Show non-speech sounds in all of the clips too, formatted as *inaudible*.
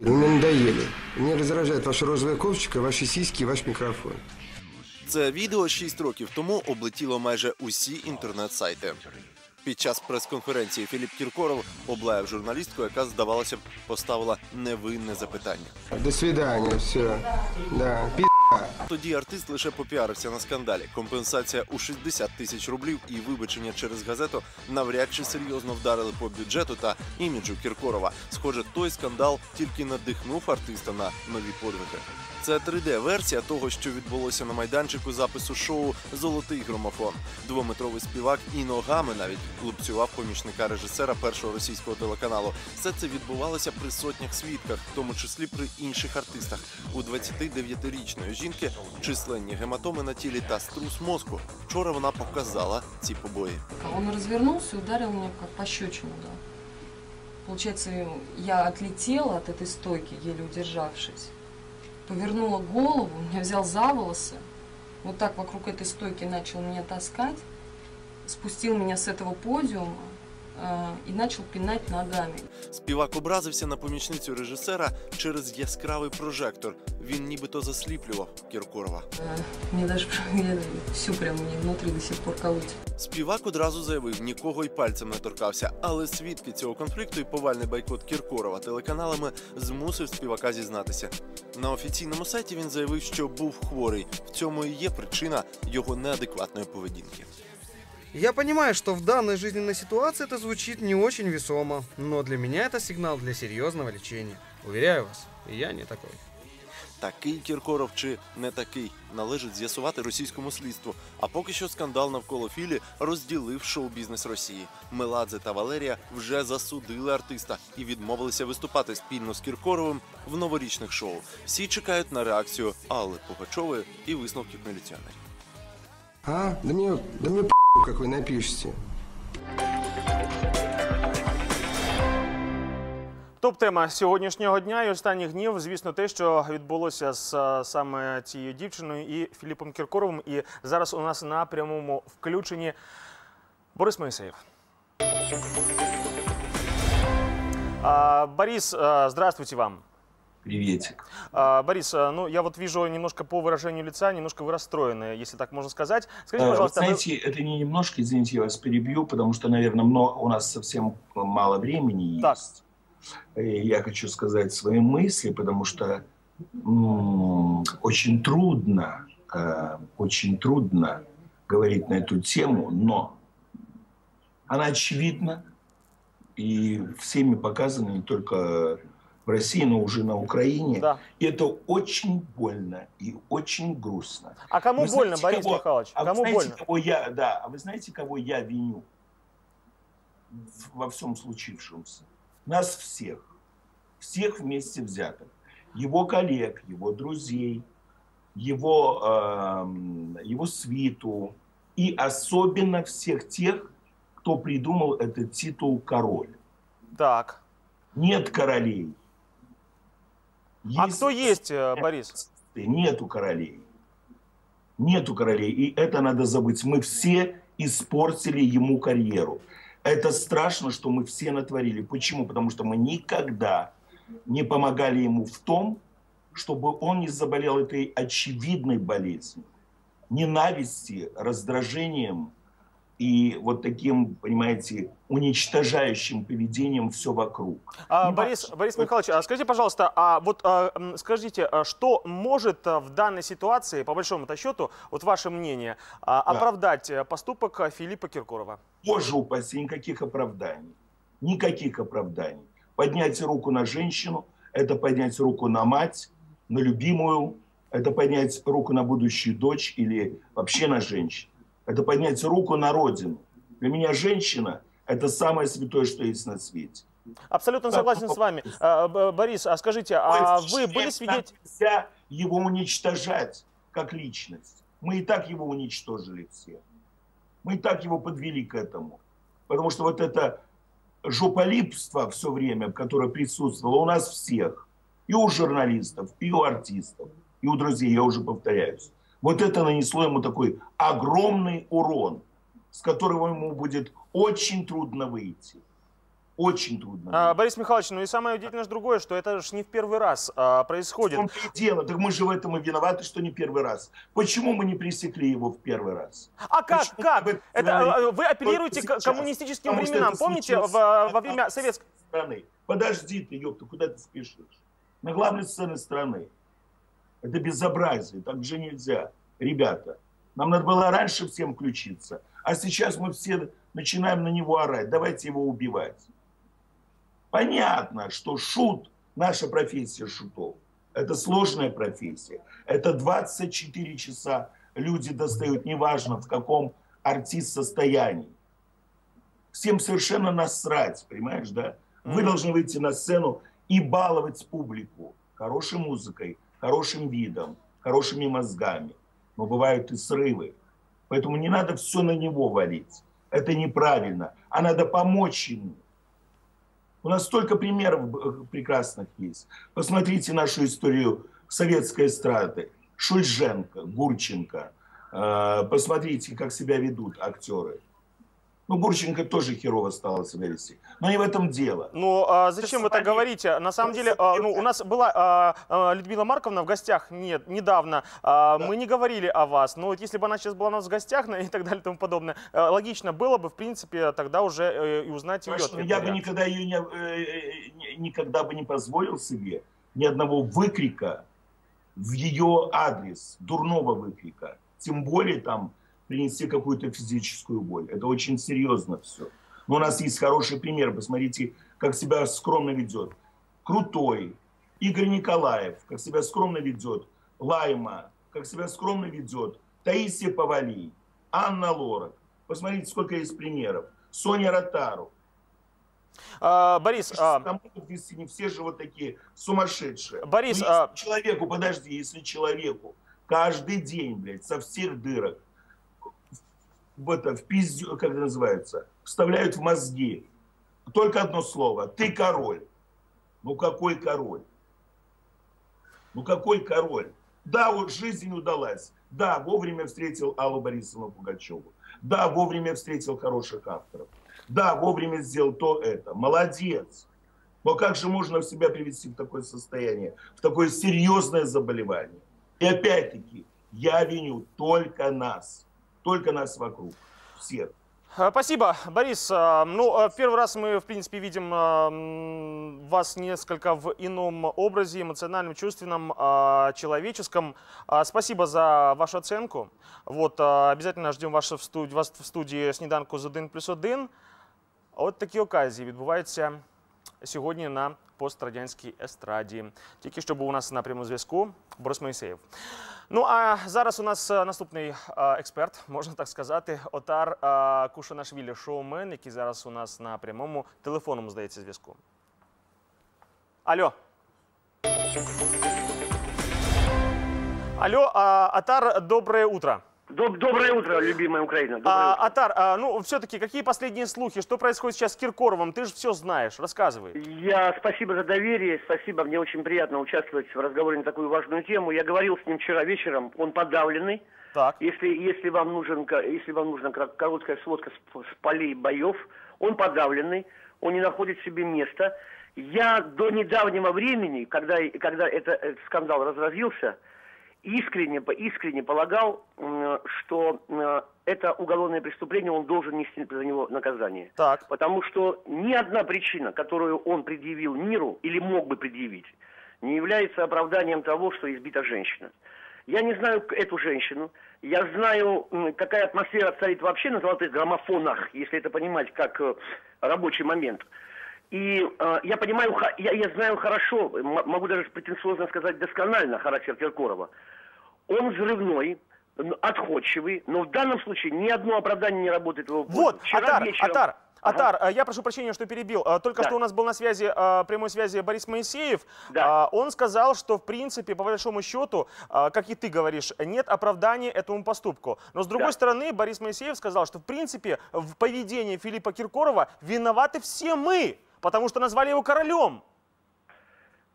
Мне надоели. Мне раздражает ваша розовая ковчика, ваші сиськи ваш мікрофон. Це відео 6 років тому облетіло майже усі інтернет-сайти. Під час прес-конференції Філіп Кіркоров облаяв журналістку, яка, здавалося б, поставила невинне запитання. До свидання, все. Да. Тоді артист лише попіарився на скандалі. Компенсація у 60 тисяч рублів і вибачення через газету навряд чи серйозно вдарили по бюджету та іміджу Кіркорова. Схоже, той скандал тільки надихнув артиста на нові подвиги. Це 3D-версія того, що відбулося на майданчику запису шоу Золотий громофон. Двометровий співак і ногами навіть лупцював помічника режисера першого російського телеканалу. Все це відбувалося при сотнях свідках, в тому числі при інших артистах. У 29-річної жінки численні гематоми на тілі та струс мозку. Вчора вона показала ці побої. Он развернулся и ударил меня как пощечину, да. Я отлетела от этой стойки, еле удержавшись. Повернула голову, меня взял за волосы. Вот так вокруг этой стойки начал меня таскать. Спустил меня с этого подиума э, и начал пинать ногами. Співак образився на помічницю режисера через яскравий прожектор. Він нібито засліплював Кіркорова. Мне даже всю прям мне внутри до сих пор колотит. Співак одразу заявив, нікого й пальцем не торкався, але свідки цього конфлікту і повальний бойкот Кіркорова телеканалами змусив співака зізнатися. На офіційному сайті він заявив, що був хворий. В цьому і є причина його неадекватної поведінки. Я понимаю, что в данной жизненной ситуации это звучит не очень весомо, но для меня это сигнал для серьезного лечения. Уверяю вас, я не такой. Такий Кіркоров чи не такий належить з'ясувати російському слідству. А поки що скандал навколо Філі розділив шоу-бізнес Росії. Меладзе та Валерія вже засудили артиста і відмовилися виступати спільно з Кіркоровим в новорічних шоу. Всі чекають на реакцію Алли Пугачової і висновків міліціонерів. А? Да мне, да мне как вы напишете. Топ-тема сьогоднішнього дня і останніх днів, звісно, те, що відбулося з е, саме цією дівчиною і Філіпом Кіркоровим. І зараз у нас на прямому включенні Борис Моїсеєв. Борис, а, здравствуйте вам. Приветик. А, Борис, а, ну я вот вижу немножко по выражению лица, немножко вы расстроены, если так можно сказать. Скажите, Э, Вы пожалуйста, вы- знаете, это не немножко, извините, я вас перебью, потому что, наверное, много, у нас совсем мало времени Так. есть. И я хочу сказать свои мысли, потому что очень трудно, э, очень трудно говорить на эту тему, но она очевидна и всеми показана не только в России, но уже на Украине. Да. И это очень больно и очень грустно. А кому Вы больно, знаете, Борис кого- Михайлович? А вы кому знаете, больно? кого я, да, а вы знаете, кого я виню во всем случившемся? Нас всех. Всех вместе взятых. Его коллег, его друзей, его, эм, его свиту. И особенно всех тех, кто придумал этот титул «король». Так. Нет королей. А кто есть, э, Борис? Нету королей. Нету королей. И это надо забыть. Мы все испортили ему карьеру. Это страшно, что мы все натворили. Почему? Потому что мы никогда не помогали ему в том, чтобы он не заболел этой очевидной болезнью. Ненависти, раздражением и вот таким, понимаете, уничтожающим поведением все вокруг. А, Не Борис, важно. Борис Михайлович, а скажите, пожалуйста, а вот а, скажите, а что может а, в данной ситуации, по большому-то счету, вот ваше мнение, а, Да. оправдать э, поступок а, Филиппа Киркорова? Боже упаси, никаких оправданий. Никаких оправданий. Поднять руку на женщину – это поднять руку на мать, на любимую, это поднять руку на будущую дочь или вообще на женщину. Это поднять руку на родину. Для меня женщина – это самое святое, что есть на свете. Абсолютно согласен с вами. А, Борис, а скажите, а вы были свидетелем... Нельзя его уничтожать как личность. Мы и так его уничтожили все. Мы и так его подвели к этому. Потому что вот это жополипство все время, которое присутствовало у нас всех, и у журналистов, и у артистов, и у друзей, я уже повторяюсь, вот это нанесло ему такой огромный урон, с которого ему будет очень трудно выйти. Очень трудно. А, Борис Михайлович, ну и самое удивительное другое, что это же не в первый раз а, происходит. и дело. Так мы же в этом и виноваты, что не первый раз. Почему мы не пресекли его в первый раз? А как, Почему как? об этом Это вы апеллируете к коммунистическим Потому временам. Помните, во на время советского... страны. Подожди ты, ёпта, куда ты спешишь? На главной сцене страны. Это безобразие, так же нельзя. Ребята, нам надо было раньше всем включиться, а сейчас мы все начинаем на него орать. Давайте его убивать. Понятно, что шут, наша профессия шутов, это сложная профессия. Это 24 часа люди достают, неважно в каком артист состоянии. Всем совершенно насрать, понимаешь, да? Вы Мгм. должны выйти на сцену и баловать публику хорошей музыкой, хорошим видом, хорошими мозгами. Но бывают и срывы. Поэтому не надо все на него валить. Это неправильно. А надо помочь ему. У нас столько примеров э, прекрасных есть. Посмотрите нашу историю советской эстрады. Шульженко, Гурченко. Э, Посмотрите, как себя ведут актеры. Ну, Гурченко тоже херово стала себя вести. Но не в этом дело. Ну, а зачем вы так говорите? На самом деле, а, ну, у нас была а, а, Людмила Марковна в гостях нет, недавно. А, Мы не говорили о вас. Но вот если бы она сейчас была у нас в гостях ну, и так далее и тому подобное, логично было бы, в принципе, тогда уже э, и узнать ее. Конечно, я бы никогда ее не, э, не- никогда бы не позволил себе ни одного выкрика в ее адрес, дурного выкрика. Тем более там принести какую-то физическую боль. Это очень серьезно все. Но у нас есть хороший пример. Посмотрите, как себя скромно ведет. Крутой. Игорь Николаев, как себя скромно ведет. Лайма, как себя скромно ведет. Таисия Павалий, Анна Лорак. Посмотрите, сколько есть примеров. Соня Ротару. А, Борис, а, Там могут вести не все же вот такие сумасшедшие. Борис, а- человеку, подожди, если человеку каждый день, блядь, со всех дырок в это, в пиздю, как это называется, вставляют в мозги только одно слово. Ты король. Ну какой король? Ну какой король? Да, вот жизнь удалась. Да, вовремя встретил Аллу Борисовну Пугачеву. Да, вовремя встретил хороших авторов. Да, вовремя сделал то это. Молодец. Но как же можно себя привести в такое состояние, в такое серьезное заболевание? И опять-таки, я виню только нас Только нас вокруг. Всех. А, Спасибо, Борис. А, Ну, а, первый раз мы, в принципе, видим а, м, вас несколько в ином образе, эмоциональном, чувственном, а, человеческом. А, Спасибо за вашу оценку. Вот, а, обязательно ждем вас в студії, вас в студії «Сніданку з 1 плюс 1». От такі оказії відбуваються сьогодні на пострадянській естраді. Тільки що був у нас на прямому зв'язку Борис Моїсеєв. Ну а зараз у нас е, наступний е, експерт, можна так сказати, Отар е, Кушанашвілі, шоумен, який зараз у нас на прямому телефонному, здається, зв'язку. Алло. Алло, Атар, доброе утро. Доб- Доброе утро, любимая Украина. Доброе А, утро. Атар, а, ну все-таки какие последние слухи? Что происходит сейчас с Киркоровым? Ты же все знаешь, рассказывай. Я спасибо за доверие, спасибо, мне очень приятно участвовать в разговоре на такую важную тему. Я говорил с ним вчера вечером, он подавленный. Так. Если, если, вам, нужен, если вам нужна короткая сводка с, с полей боев, он подавленный, он не находит себе места. Я до недавнего времени, когда, когда это, этот скандал разразился, искренне, искренне полагал, что м, это уголовное преступление, он должен нести за него наказание. Так. Потому что ни одна причина, которую он предъявил миру или мог бы предъявить, не является оправданием того, что избита женщина. Я не знаю эту женщину. Я знаю, какая атмосфера царит вообще на золотых граммофонах, если это понимать как э, рабочий момент. И э, я понимаю, я, я знаю хорошо, могу даже претенциозно сказать досконально характер Киркорова. Он взрывной, отходчивый, но в данном случае ни одно оправдание не работает его. Вот, Вчера Атар, вечером- Атар. Атар, э, я прошу прощения, что перебил. Э, Только Да. что у нас был на связи, э, прямой связи Борис Моисеев. Да. Он сказал, что в принципе, по большому счету, как и ты говоришь, нет оправдания этому поступку. Но с другой Да. стороны, Борис Моисеев сказал, что в принципе в поведении Филиппа Киркорова виноваты все мы, потому что назвали его королем.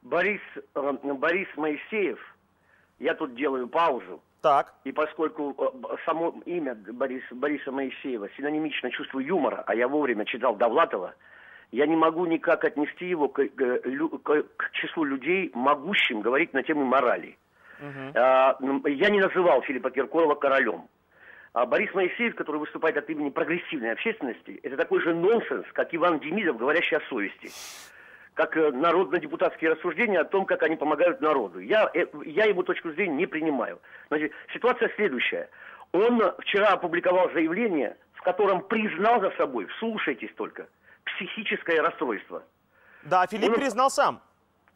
Борис, э, Борис Моисеев, я тут делаю паузу, Так, и поскольку э, само имя Борис, Бориса Моисеева синонимично чувству юмора, а я вовремя читал Довлатова, я не могу никак отнести его к, к к- к числу людей, могущим говорить на тему морали. М, Я не называл Филиппа Киркорова королем. А Борис Моисеев, который выступает от имени прогрессивной общественности, это такой же нонсенс, как Иван Демидов, говорящий о совести. Как э, народно-депутатские рассуждения о том, как они помогают народу. Я, э, я его точку зрения не принимаю. Значит, ситуация следующая. Он вчера опубликовал заявление, в котором признал за собой, вслушайтесь только, психическое расстройство. Да, Филипп Он- признал сам.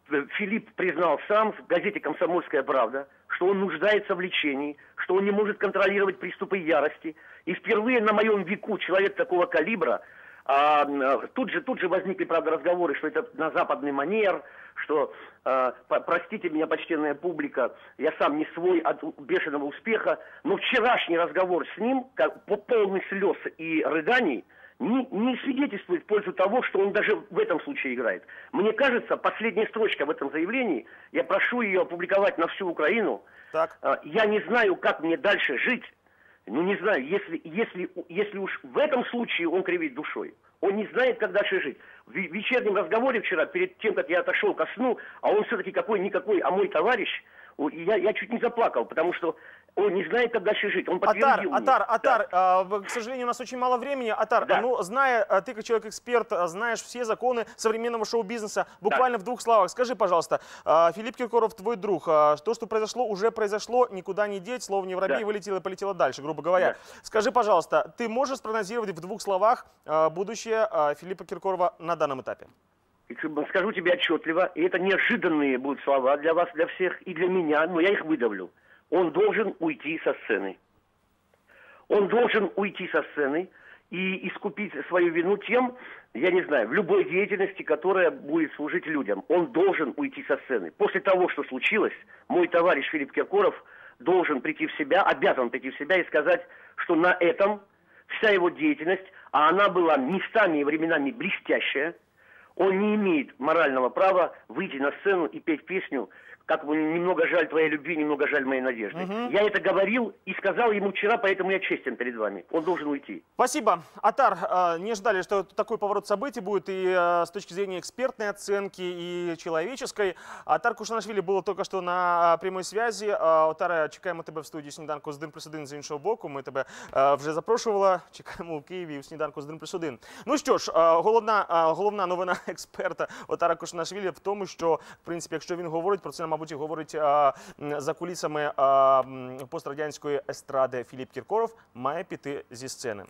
Э, Филипп признал сам в газете «Комсомольская правда», что он нуждается в лечении, что он не может контролировать приступы ярости. И впервые на моем веку человек такого калибра, а, м, тут, же, тут же возникли, правда, разговоры, что это на западный манер, что, а, по- простите меня, почтенная публика, я сам не свой от бешеного успеха, но вчерашний разговор с ним, как, по- полный слез и рыданий, не, не свидетельствует в пользу того, что он даже в этом случае играет. Мне кажется, последняя строчка в этом заявлении, я прошу ее опубликовать на всю Украину, Так. а, я не знаю, как мне дальше жить. Ну, не знаю, если, если, если уж в этом случае он кривит душой. Он не знает, как дальше жить. В ве- вечернем разговоре вчера, перед тем, как я отошел ко сну, а он все-таки какой-никакой, а мой товарищ, я, я чуть не заплакал, потому что он не знает, как дальше жить. Он Атар, мне. Атар, Да. Атар, а, в- к сожалению, у нас очень мало времени. Атар, Да. ну, зная, а, ты как человек-эксперт, а, знаешь все законы современного шоу-бизнеса, буквально в двух словах, скажи, пожалуйста, а, Филипп Киркоров твой друг, то, что произошло, уже произошло, никуда не деть, слово не воробей, Да. вылетело и полетело дальше, грубо говоря. Да. Скажи, пожалуйста, ты можешь спрогнозировать в двух словах будущее Филиппа Киркорова на данном этапе? Скажу тебе отчетливо, и это неожиданные будут слова для вас, для всех, и для меня, но я их выдавлю. Он должен уйти со сцены. Он должен уйти со сцены и искупить свою вину тем, я не знаю, в любой деятельности, которая будет служить людям. Он должен уйти со сцены. После того, что случилось, мой товарищ Филипп Киркоров должен прийти в себя, обязан прийти в себя и сказать, что на этом вся его деятельность, а она была местами и временами блестящая, он не имеет морального права выйти на сцену и петь песню как бы немного жаль твоей любви, немного жаль моей надежды. Я это говорил и сказал ему вчера, поэтому я честен перед вами. Он должен уйти. Спасибо. Атар, э, не ждали, что такой поворот событий будет и э, с точки зрения экспертной оценки, и человеческой. Атар Кушанашвили було тільки що на е, прямій зв'язі. Е, Атаре, чекаємо тебе в студії «Сніданку з 1 плюс 1» з іншого боку. Ми тебе е, вже запрошували. Чекаємо у Києві у «Сніданку з 1 плюс 1». Ну що ж, е, головна, е, головна новина *laughs* експерта Отара Кушанашвілі в тому, що, в принципі, якщо він говорить, про це, мабуть, і говорить е, м, за кулісами е, м, пострадянської естради Філіп Кіркоров, має піти зі сцени.